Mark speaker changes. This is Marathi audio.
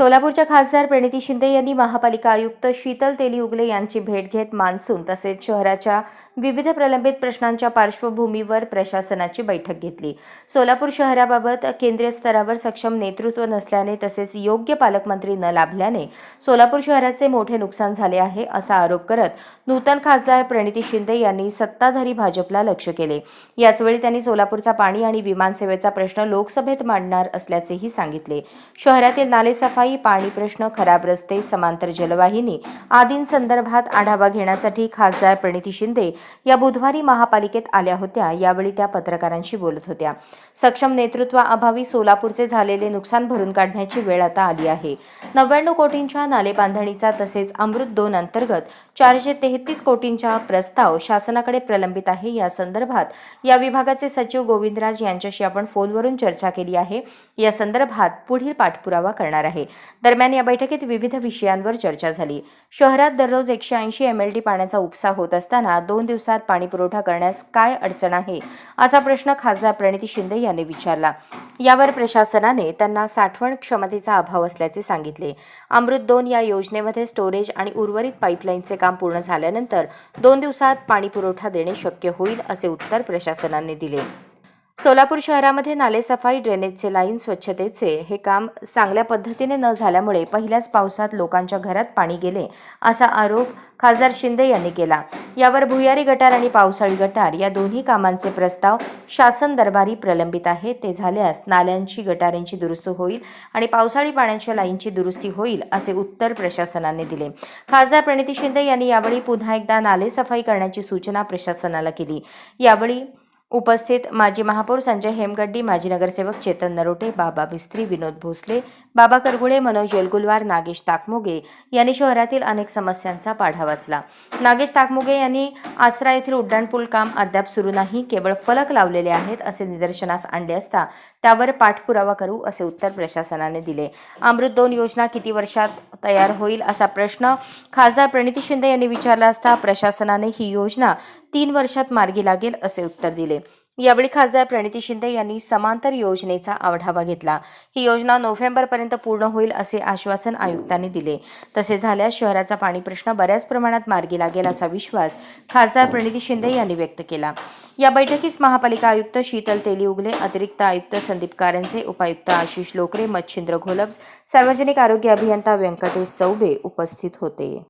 Speaker 1: सोलापूरच्या खासदार प्रणिती शिंदे यांनी महापालिका आयुक्त शीतल तेली उगले यांची भेट घेत मान्सून तसेच शहराच्या विविध प्रलंबित प्रश्नांच्या पार्श्वभूमीवर प्रशासनाची बैठक घेतली. सोलापूर शहराबाबत केंद्रीय स्तरावर सक्षम नेतृत्व नसल्याने तसेच योग्य पालकमंत्री न लाभल्याने सोलापूर शहराचे मोठे नुकसान झाले आहे असा आरोप करत नूतन खासदार प्रणिती शिंदे यांनी सत्ताधारी भाजपला लक्ष केले. याचवेळी त्यांनी सोलापूरचा पाणी आणि विमानसेवेचा प्रश्न लोकसभेत मांडणार असल्याचेही सांगितले. शहरातील नालेसफाई पाणी प्रश्न खराब रस्ते समांतर जलवाहिनी आदींसंदर्भात आढावा घेण्यासाठी खासदार प्रणिती शिंदे या बुधवारी महापालिकेत आल्या होत्या. यावेळी त्या पत्रकारांशी बोलत होत्या. सक्षम नेतृत्वाअभावी सोलापूरचे झालेले नुकसान भरून काढण्याची वेळ आता आली आहे. नव्याण्णव कोटींच्या नालेबांधणीचा तसेच अमृत दोन अंतर्गत चारशे तेहतीस कोटींचा प्रस्ताव शासनाकडे प्रलंबित आहे. या संदर्भात या विभागाचे सचिव गोविंदराज यांच्याशी आपण फोनवरून चर्चा केली आहे. या संदर्भात पुढील पाठपुरावा करणार आहे. दरम्यान या बैठकीत विविध विषयांवर चर्चा झाली. शहरात दररोज एकशे ऐंशी एम एल डी पाण्याचा उपसा होत असताना दोन दिवसात पाणी पुरवठा करण्यास काय अडचण आहे? असा प्रश्न खासदार प्रणिती शिंदे यांनी विचारला. यावर प्रशासनाने त्यांना साठवण क्षमतेचा अभाव असल्याचे सांगितले. अमृत दोन या योजनेमध्ये स्टोरेज आणि उर्वरित पाईपलाईनचे काम पूर्ण झाल्यानंतर दोन दिवसात पाणी पुरवठा देणे शक्य होईल असे उत्तर प्रशासनाने दिले. सोलापूर शहरामध्ये नालेसफाई ड्रेनेजचे लाईन स्वच्छतेचे हे काम चांगल्या पद्धतीने न झाल्यामुळे पहिल्याच पावसात लोकांच्या घरात पाणी गेले असा आरोप खासदार शिंदे यांनी केला. यावर भुयारी गटार आणि पावसाळी गटार या दोन्ही कामांचे प्रस्ताव शासन दरबारी प्रलंबित आहे. ते झाल्यास नाल्यांची गटारांची दुरुस्ती होईल आणि पावसाळी पाण्याच्या लाईनची दुरुस्ती होईल असे उत्तर प्रशासनाने दिले. खासदार प्रणिती शिंदे यांनी यावेळी पुन्हा एकदा नालेसफाई करण्याची सूचना प्रशासनाला केली. यावेळी उपस्थित माजी महापौर संजय हेमगड्डी माजी नगरसेवक चेतन नरोटे बाबा मिस्त्री विनोद भोसले बाबा करगुळे मनोज येलगुलवार नागेश ताकमोगे यांनी शहरातील अनेक समस्यांचा पाढा वाचला. नागेश ताकमोगे यांनी आसरा येथील उड्डाणपूल काम अद्याप सुरू नाही केवळ फलक लावलेले आहेत असे निदर्शनास आणले असता त्यावर पाठपुरावा करू असे उत्तर प्रशासनाने दिले. अमृत दोन योजना किती वर्षात तयार होईल असा प्रश्न खासदार प्रणिती शिंदे यांनी विचारला असता प्रशासनाने ही योजना तीन वर्षात मार्गी लागेल असे उत्तर दिले. यावेळी खासदार प्रणिती शिंदे यांनी समांतर योजनेचा आढावा घेतला. ही योजना नोव्हेंबरपर्यंत पूर्ण होईल असे आश्वासन आयुक्तांनी दिले. तसे झाल्यास शहराचा पाणी प्रश्न बऱ्याच प्रमाणात मार्गी लागेल असा विश्वास खासदार प्रणिती शिंदे यांनी व्यक्त केला. या बैठकीस महापालिका आयुक्त शीतल तेली उगले अतिरिक्त आयुक्त संदीप कारंजे उपायुक्त आशिष लोकरे मच्छिंद्र घोलब्स सार्वजनिक आरोग्य अभियंता व्यंकटेश चौबे उपस्थित होते.